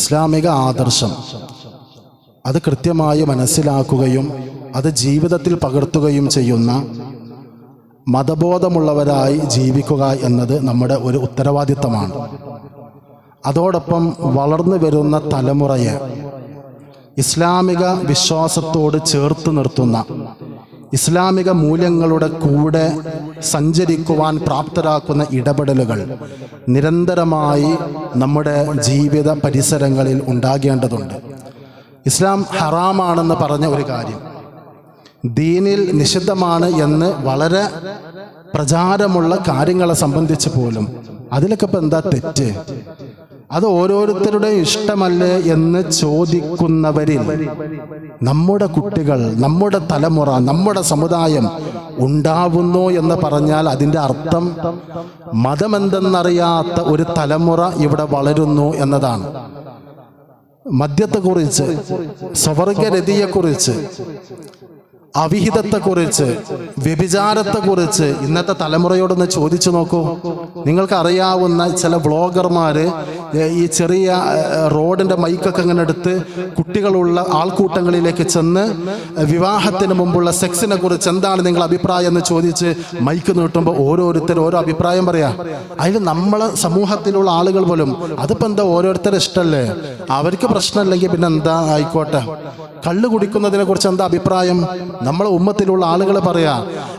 ഇസ്ലാമിക ആദർശം. അത് കൃത്യമായി മനസ്സിലാക്കുകയും അത് ജീവിതത്തിൽ പകർത്തുകയും ചെയ്യുന്ന മതബോധമുള്ളവരായി ജീവിക്കുക എന്നത് നമ്മുടെ ഒരു ഉത്തരവാദിത്തമാണ്. അതോടൊപ്പം വളർന്നു വരുന്ന തലമുറയെ ഇസ്ലാമിക വിശ്വാസത്തോട് ചേർത്ത് നിർത്തുന്ന ഇസ്ലാമിക മൂല്യങ്ങളുടെ കൂടെ സഞ്ചരിക്കുവാൻ പ്രാപ്തരാക്കുന്ന ഇടപെടലുകൾ നിരന്തരമായി നമ്മുടെ ജീവിത പരിസരങ്ങളിൽ ഉണ്ടാകേണ്ടതുണ്ട്. ഇസ്ലാം ഹറാമാണെന്ന് പറഞ്ഞ ഒരു കാര്യം. ദീനിൽ നിഷിദ്ധമാണ് എന്ന് വളരെ പ്രചാരമുള്ള കാര്യങ്ങളെ സംബന്ധിച്ച് പോലും അതിലൊക്കെ ഇപ്പം എന്താ തെറ്റ്? അത് ഓരോരുത്തരുടെയും ഇഷ്ടമല്ലേ എന്ന് ചോദിക്കുന്നവരിൽ നമ്മുടെ കുട്ടികൾ നമ്മുടെ തലമുറ നമ്മുടെ സമുദായം ഉണ്ടാവുന്നു എന്ന് പറഞ്ഞാൽ അതിന്റെ അർത്ഥം മതമെന്തെന്നറിയാത്ത ഒരു തലമുറ ഇവിടെ വളരുന്നു എന്നതാണ്. മദ്യത്തെക്കുറിച്ച് സ്വർഗരതിയെക്കുറിച്ച് അവിഹിതത്തെക്കുറിച്ച് വ്യഭിചാരത്തെക്കുറിച്ച് ഇന്നത്തെ തലമുറയോടൊന്ന് ചോദിച്ചു നോക്കൂ. നിങ്ങൾക്കറിയാവുന്ന ചില വ്ളോഗർമാര് ഈ ചെറിയ റോഡിന്റെ മൈക്കൊക്കെ അങ്ങനെ എടുത്ത് കുട്ടികളുള്ള ആൾക്കൂട്ടങ്ങളിലേക്ക് ചെന്ന് വിവാഹത്തിന് മുമ്പുള്ള സെക്സിനെ കുറിച്ച് എന്താണ് നിങ്ങൾ അഭിപ്രായം എന്ന് ചോദിച്ച് മൈക്ക് നീട്ടുമ്പോൾ ഓരോരുത്തർ ഓരോ അഭിപ്രായം പറയാം. അതിൽ നമ്മളെ സമൂഹത്തിലുള്ള ആളുകൾ പോലും അതിപ്പോൾ എന്താ ഓരോരുത്തരുടെ ഇഷ്ടമല്ലേ അവർക്ക് പ്രശ്നമില്ലെങ്കിൽ പിന്നെ എന്താ ആയിക്കോട്ടെ. കള്ള് കുടിക്കുന്നതിനെ കുറിച്ച് എന്താ അഭിപ്രായം? നമ്മളെ ഉമ്മത്തിലുള്ള ആളുകൾ പറയാ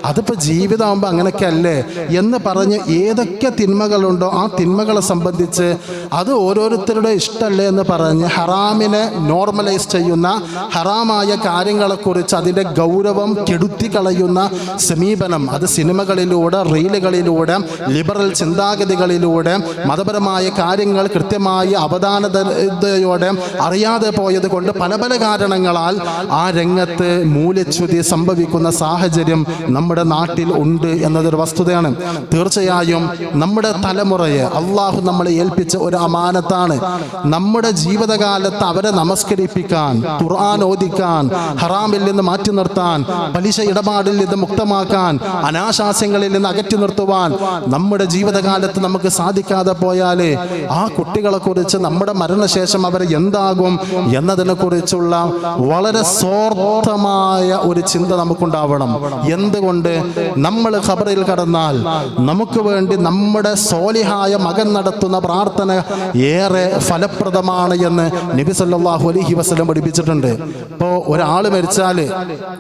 അതിപ്പോ ജീവിതമാകുമ്പോൾ അങ്ങനെയൊക്കെ അല്ലേ? എന്ന് പറഞ്ഞ് ഏതൊക്കെ തിന്മകളുണ്ടോ ആ തിന്മകളെ സംബന്ധിച്ച് അത് ഓരോരുത്തരുടെ ഇഷ്ടമല്ലേ എന്ന് പറഞ്ഞ് ഹറാമിനെ നോർമലൈസ് ചെയ്യുന്ന ഹറാമായ കാര്യങ്ങളെക്കുറിച്ച് അതിന്റെ ഗൗരവം കെടുത്തി കളയുന്ന സമീപനം. അത് സിനിമകളിലൂടെ റീലുകളിലൂടെ ലിബറൽ ചിന്താഗതികളിലൂടെ മതപരമായ കാര്യങ്ങൾ കൃത്യമായി അവധാനതയോടെ അറിയാതെ പോയത് കൊണ്ട് പല പല കാരണങ്ങളാൽ ആ രംഗത്ത് മൂല്യച്യുതി സംഭവിക്കുന്ന സാഹചര്യം നമ്മുടെ നാട്ടിൽ ഉണ്ട് എന്നതൊരു വസ്തുതയാണ്. തീർച്ചയായും നമ്മുടെ തലമുറയെ അള്ളാഹു നമ്മളെ ഏൽപ്പിച്ച ഒരു അമാനത്താണ് നമ്മുടെ ജീവിതകാലത്ത് അവരെ നമസ്കരിപ്പിക്കാൻ ഖുർആൻ ഓദിക്കാൻ ഹറാമിൽ നിന്ന് മാറ്റി നിർത്താൻ പലിശ ഇടപാടിൽ നിന്ന് മുക്തമാക്കാൻ അനാശാസ്യങ്ങളിൽ നിന്ന് അകറ്റി നിർത്തുവാൻ നമ്മുടെ ജീവിതകാലത്ത് നമുക്ക് സാധിക്കാതെ പോയാൽ ആ കുട്ടികളെ കുറിച്ച് നമ്മുടെ മരണശേഷം അവർ എന്താകും എന്നതിനെ കുറിച്ചുള്ള വളരെ സ്വാർത്ഥമായ ഒരു ചിന്ത നമുക്കുണ്ടാവണം. എന്തുകൊണ്ട്? നമ്മൾ ഖബറിൽ കടന്നാൽ നമുക്ക് വേണ്ടി നമ്മുടെ സോലിഹായ മകൻ നടത്തുന്ന പ്രാർത്ഥന ഏറെ ഫലപ്രദമാണ് എന്ന് നബി സല്ലാഹു അലഹി വസ്ലം പഠിപ്പിച്ചിട്ടുണ്ട്. ഇപ്പോൾ ഒരാൾ മരിച്ചാൽ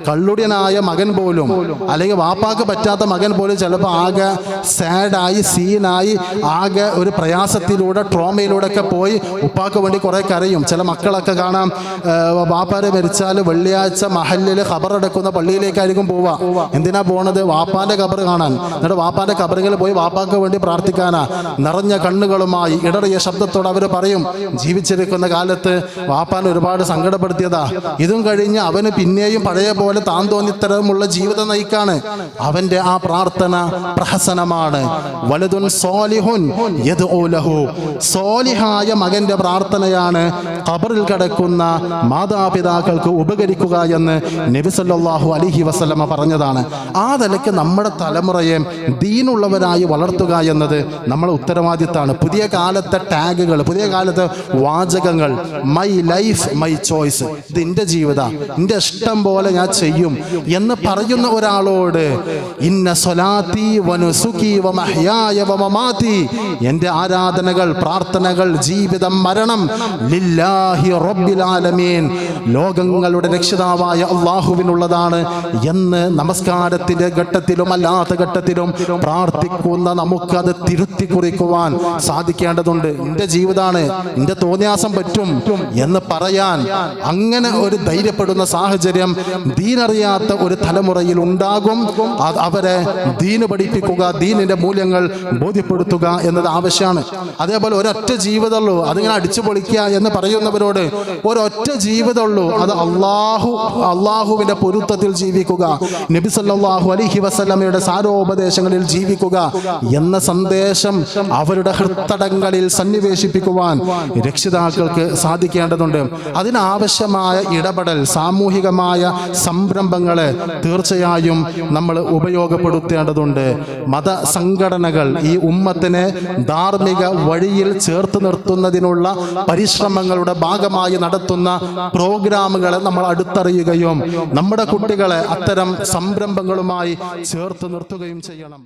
കള്ളുടിയനായ മകൻ പോലും അല്ലെങ്കിൽ വാപ്പാക്ക് പറ്റാത്ത മകൻ പോലും ചിലപ്പോൾ ആകെ സാഡായി സീനായി ആകെ ഒരു പ്രയാസത്തിലൂടെ ട്രോമയിലൂടെ ഒക്കെ പോയി ഉപ്പാക്ക് വേണ്ടി കുറേ കരയും. ചില മക്കളൊക്കെ കാണാം വാപ്പാരെ മരിച്ചാൽ വെള്ളിയാഴ്ച മഹലിൽ ഖബറടക്കുന്ന പള്ളിയിലേക്കായിരിക്കും പോവുക എന്തിനാ പോണത്? വാപ്പാന്റെ ഖബർ കാണാൻ. എന്നിട്ട് വാപ്പാന്റെ ഖബറുകളിൽ പോയി വാപ്പാക്ക് വേണ്ടി പ്രാർത്ഥിക്കാനാ. നിറഞ്ഞ കണ്ണുകളുമായി ഇടറിയ ശബ്ദത്തോടെ അവർ പറയും ജീവിച്ചിരിക്കുന്ന കാലത്ത് വാപ്പാൻ ഒരുപാട് സങ്കടപ്പെടുത്തിയതാ. ഇതും കഴിഞ്ഞ് അവന് പിന്നെയും പഴയ പോലെ താൻ തോന്നിത്തരമുള്ള ജീവിതം നയിക്കാണ്. അവന്റെ ആ പ്രാർത്ഥന പ്രഹസനമാണ്. വലുതുൻ സോലിഹുൻ. സോലിഹായ മകന്റെ പ്രാർത്ഥനയാണ് ഖബറിൽ കിടക്കുന്ന മാതാപിതാക്കൾക്ക് ഉപകരിക്കുക എന്ന് നബിസല്ലാഹു അലിഹി വസല്ലമ പറഞ്ഞതാണ്. ആ നിലയ്ക്ക് നമ്മുടെ തലമുറയെ ദീനുള്ളവരായി വളർത്തുക എന്നത് നമ്മളെ ഉത്തരവാദിത്തമാണ്. പുതിയ കാലത്തെ ടാഗുകൾ പുതിയ കാലത്ത് വാചകങ്ങൾ മൈ ലൈഫ് മൈ ചോയ്സ് ഇത് എന്റെ ജീവിത എന്റെ ഇഷ്ടം പോലെ ഞാൻ ചെയ്യും എന്ന് പറയുന്ന ഒരാളോട് ഇന്ന സ്വലാത്തി വനുസുഖി വമഹ്യായ വമമാതി എന്റെ ആരാധനകൾ പ്രാർത്ഥനകൾ ജീവിതം മരണം ലില്ലാഹി റബ്ബിൽ ആലമീൻ ലോകങ്ങളുടെ രക്ഷിതാവായ അള്ളാഹുവിനുള്ളതാണ് എന്ന് നമസ്കാരത്തിന്റെ ഘട്ടത്തിലും അല്ലാത്ത ഘട്ടത്തിലും പ്രാർത്ഥിക്കുന്ന നമുക്കത് തിരുത്തി കുറിക്കുവാൻ സാധിക്കേണ്ടതുണ്ട്. എന്റെ ജീവിതമാണ് നിന്റെ തോന്നിയാസം പറ്റും എന്ന് പറയാൻ അങ്ങനെ ഒരു ധൈര്യപ്പെടുന്ന സാഹചര്യം ദീനറിയാത്ത ഒരു തലമുറയിൽ ഉണ്ടാകും. അവരെ ദീന് പഠിപ്പിക്കുക ദീനിന്റെ മൂല്യങ്ങൾ ബോധ്യപ്പെടുത്തുക എന്നത് ആവശ്യമാണ്. അതേപോലെ ഒരൊറ്റ ജീവിതമുള്ളൂ അതിങ്ങനെ അടിച്ചു പൊളിക്കുക എന്ന് പറയുന്നവരോട് ഒരൊറ്റ ജീവിതമുള്ളൂ അത് അള്ളാഹു അള്ളാഹുവിന്റെ പൊരുത്തത്തിൽ ജീവിക്കുക നബിസല്ലാഹു അലിഹി വസ്ലമയുടെ സാരോപദേശങ്ങളിൽ ജീവിക്കുക എന്ന സന്ദേശം അവരുടെ ഹൃത്തടങ്ങളിൽ സന്നിവേശിപ്പിക്കുവാൻ രക്ഷിതാക്കൾക്ക് സാധിക്കേണ്ടതുണ്ട്. അതിനാവശ്യമായ ഇടപെടൽ സാമൂഹികമായ സംരംഭങ്ങളെ തീർച്ചയായും നമ്മൾ ഉപയോഗപ്പെടുത്തേണ്ടതുണ്ട്. മത സംഘടനകൾ ഈ ഉമ്മത്തിനെ ധാർമ്മിക വഴിയിൽ ചേർത്ത് നിർത്തുന്നതിനുള്ള പരിശ്രമങ്ങളുടെ ഭാഗമായി നടത്തുന്ന പ്രോഗ്രാമുകളെ നമ്മൾ അടുത്തറിയുകയും നമ്മുടെ കുട്ടികളെ അത്തരം സംരംഭങ്ങളുമായി ചേർത്ത് നിർത്തുകയും ചെയ്യണം.